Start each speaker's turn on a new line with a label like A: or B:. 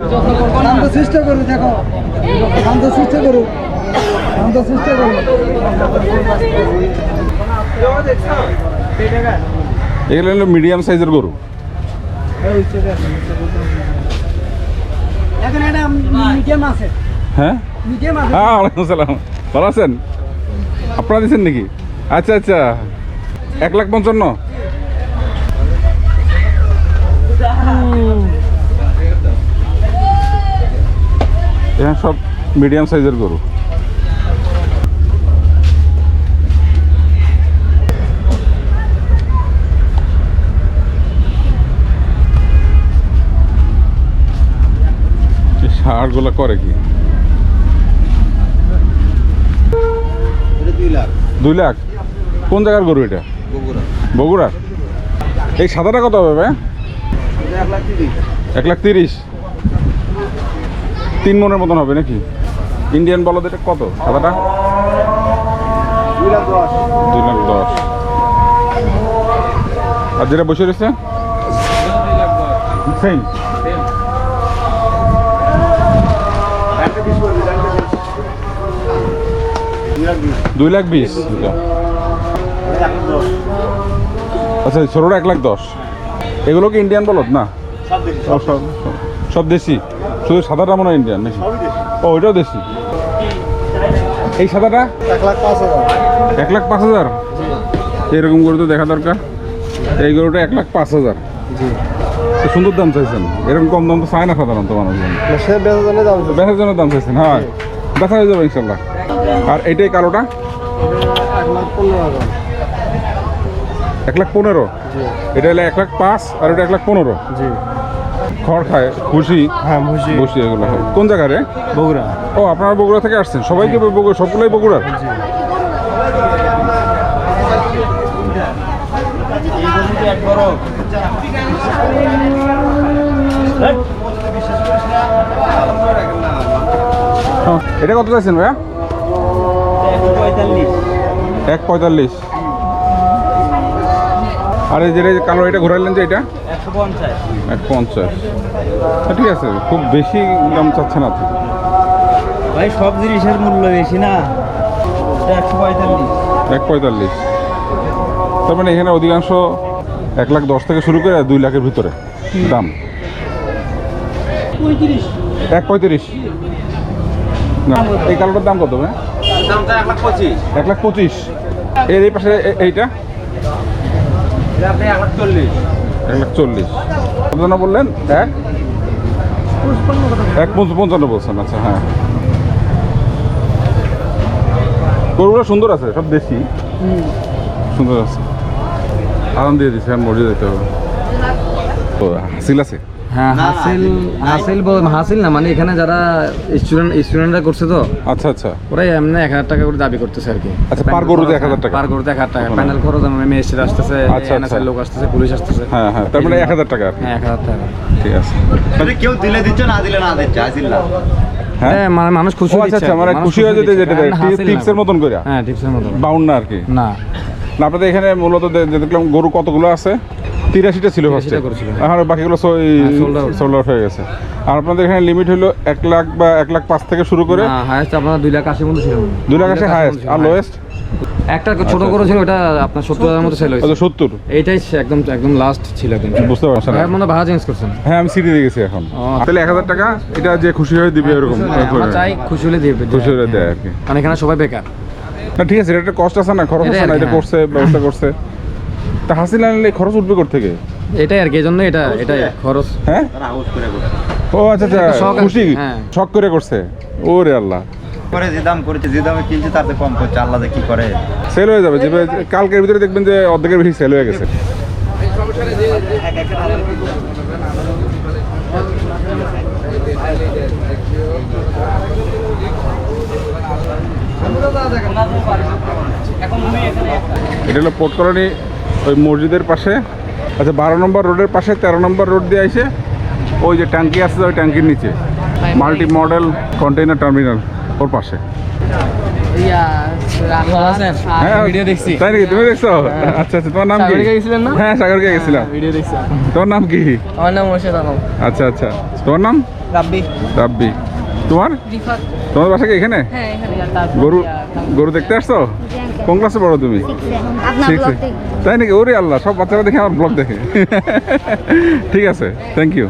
A: শান্ত চেষ্টা করো দেখো। শান্ত চেষ্টা করো শান্ত চেষ্টা করো
B: এগুলো হলো মিডিয়াম সাইজের গরু। হ্যাঁ? হ্যাঁ ওয়ালাইকুম সালাম। ভালো আছেন? আপনারা দিচ্ছেন নাকি? আচ্ছা আচ্ছা। এক লাখ পঞ্চান্ন এখানে সব মিডিয়াম সাইজের গরু। এই ষাঁড়গুলো করে কি? দুই লাখ। কোন জায়গার গরু এটা? বগুড়া। এই সাদাটা কত হবে ভাই? এক লাখ তিরিশ। তিন মনের মতন হবে নাকি? ইন্ডিয়ান বলদ এটা কত? সাদাটা দুই লাখ দশ। আর যেটা বসে রয়েছে? সেম দুই লাখ বিশ। আচ্ছা ছোটোটা এক লাখ দশ। এগুলো কি ইন্ডিয়ান বলদ না। সব দেশি। শুধু সাদাটা মনে হয় ইন্ডিয়ান নাকি? ও ওইটাও দেশি। এই সাদাটা?
A: এক লাখ পাঁচ হাজার?
B: এক লাখ পাঁচ হাজার এরকম গরু তো দেখা দরকার। এই গরুটা এক লাখ পাঁচ হাজার। সুন্দর দাম চাইছেন। এরকম কম দাম তো চায় না সাধারণত মানুষজন। বেচার জন্য দাম চাইছেন হ্যাঁ। দেখা হয়ে যাবে ইনশাল্লাহ। আর এইটাই কালোটা?
A: এক লাখ পনেরো
B: এটা হলো এক লাখ পাঁচ আর ওটা এক লাখ পনেরো?
A: জি।
B: খড় খায় খুশি
A: হ্যাঁ মুশি
B: বসি এগুলো হয়। কোন জায়গায় রে?
A: বগুড়া।
B: ও আপনারা বগুড়া থেকে আসছেন? সবাইকে বগুড়া সবগুলোই বগুড়ার?
A: জি।
B: হ্যাঁ, এটা কত চাইছেন ভাইয়া? এক পঁয়তাল্লিশ। আর এই যেটা কালো এটা ঘোরালেন যে এটা? এক পঞ্চাশ। হ্যাঁ, ঠিক আছে খুব বেশি দাম চাচ্ছে না তো
C: ভাই সব জিনিসের মূল্য বেশি না। একশো পঁয়তাল্লিশ।
B: এক পঁয়তাল্লিশ। তার মানে এখানে অধিকাংশ এক লাখ দশ থেকে শুরু করে দুই লাখের ভিতরে দাম। এক পঁয়ত্রিশ। না এই কালোটার দাম কত ভাই?
C: এক লাখ পঁচিশ।
B: এক এর এই পাশে এইটা?
C: এক লাখ চল্লিশ
B: কত বললেন? এক? এক পঞ্চ- পঞ্চান্ন বলছেন আচ্ছা হ্যাঁ। গরুগুলো সুন্দর আছে সব দেশি। সুন্দর আছে। আরাম দিয়ে দিচ্ছে মরিয়ে যেতে হবে। ও হাসিল আছে?
D: হ্যাঁ হাসিল হাসিল বল- হাসিল না মানে এখানে যারা স্টুডেন্ট স্টুডেন্টরা করছে তো
B: আচ্ছা আচ্ছা।
D: ওরাই এমনি এক হাজার টাকা করে দাবি করতেছে আর কি।
B: আচ্ছা, per গরুতে 1000 টাকা?
D: পার গরুতে এক হাজার টাকা। প্যানেল খরচ আমার মেয়ের আসতেছে
B: আচ্ছা, আচ্ছা।
D: লোক আসতেছে পুলিশ আসতেছে।
B: হ্যাঁ হ্যাঁ তার মানে এক হাজার টাকা
D: হ্যাঁ এক হাজার টাকা।
B: ঠিক আছে।
C: কেউ দিলে দিচ্ছে না দিলে না দিচ্ছে না।
B: হ্যাঁ?
D: হ্যাঁ মানে মানুষ খুশি
B: আচ্ছা আচ্ছা মানে খুশি হয়ে যেতে যেতে
D: হাসিল না।
B: টিপসের মতন করে
D: হ্যাঁ টিপসের মতন।
B: বাউন্ড না আর কি।
D: না।
B: না আপনাদের এখানে মূলত দেখলাম গরু কতগুলো আছে? তিরাশিটা ছিল ফার্স্টে
D: 83টা গরু ছিল।
B: আর বাকিগুলো
D: হ্যাঁ,
B: সোল্ড আউট হয়ে গেছে। আর আপনাদের এখানে লিমিট হলো এক লাখ বা এক লাখ পাঁচ থেকে শুরু করে।
D: হায়েস্ট আপনার দুই লাখ আশি ছিল
B: দুই লাখ আসে হাইয়েস্ট আর লোয়েস্ট
D: একটা ছোট করে ছিল ওটা আপনার সত্তর হাজার মতো সেল হয়েছে।
B: আচ্ছা সত্তর?
D: এইটাই একদম একদম লাস্ট ছিল একদম
B: বুঝতে পারছেন
D: ভাইয়ের মনে হয় ভাড়া চেঞ্জ করছেন।
B: হ্যাঁ আমি সিটি দিয়ে গেছি এখন। তাহলে এক হাজার টাকা এটা যে খুশি হয়ে দিবে এরকম
D: হ্যাঁ, চাই খুশি হলে দিয়ে
B: খুশি হয়ে দেয় আর কি।
D: কারণ এখানে সবাই বেকার।
B: না ঠিক আছে এটা কষ্ট আছে না খরচ আছে না এটা
D: হ্যাঁ।
B: করছে ব্যবস্থা করছে। তা হাসিল আনলে খরচ উঠবে কোথা থেকে?
D: এটাই আর কি এই জন্য এটা এটাই খরচ।
B: হ্যাঁ। ও আচ্ছা আচ্ছা খুশি?
D: হ্যাঁ।
B: শখ করে করছে? ওরে আল্লাহ।
C: করে যে দাম করেছে যে দামে কিনছে তাতে কম করছে আল্লাহ কি করে?
B: সেল হয়ে যাবে যে কালকের ভিতরে দেখবেন যে অর্ধেকের বেশি সেল হয়ে গেছে। এটা হলো পোটকরণী ওই মসজিদের পাশে আচ্ছা বারো নম্বর রোডের পাশে তেরো নম্বর রোড দিয়ে আইসে ওই যে ট্যাঙ্কি আছে ওই ট্যাঙ্কির নিচে মাল্টি মডেল কন্টেইনার টার্মিনাল ওর পাশে।
E: ইয়া?
B: হ্যাঁ তাই তুমি দেখছ? আচ্ছা আচ্ছা তোমার নাম কি? হ্যাঁ সাগরকে গেছিলাম।
E: ভিডিও দেখছি।
B: তোমার নাম কি?
E: নাম
B: আচ্ছা আচ্ছা তোমার নাম?
E: রাব্বি।
B: রাব্বি। তোমার?
E: রিফাত।
B: তোমার বাসা কি
E: হ্যাঁ এখানে
B: গরু গরু দেখতে আসছো? কোন ক্লাসে পড়ো তুমি? আছে তাই নাকি? ওরে আল্লাহ সব বাচ্চারা দেখে আমার ব্লগ দেখে। ঠিক আছে থ্যাংক ইউ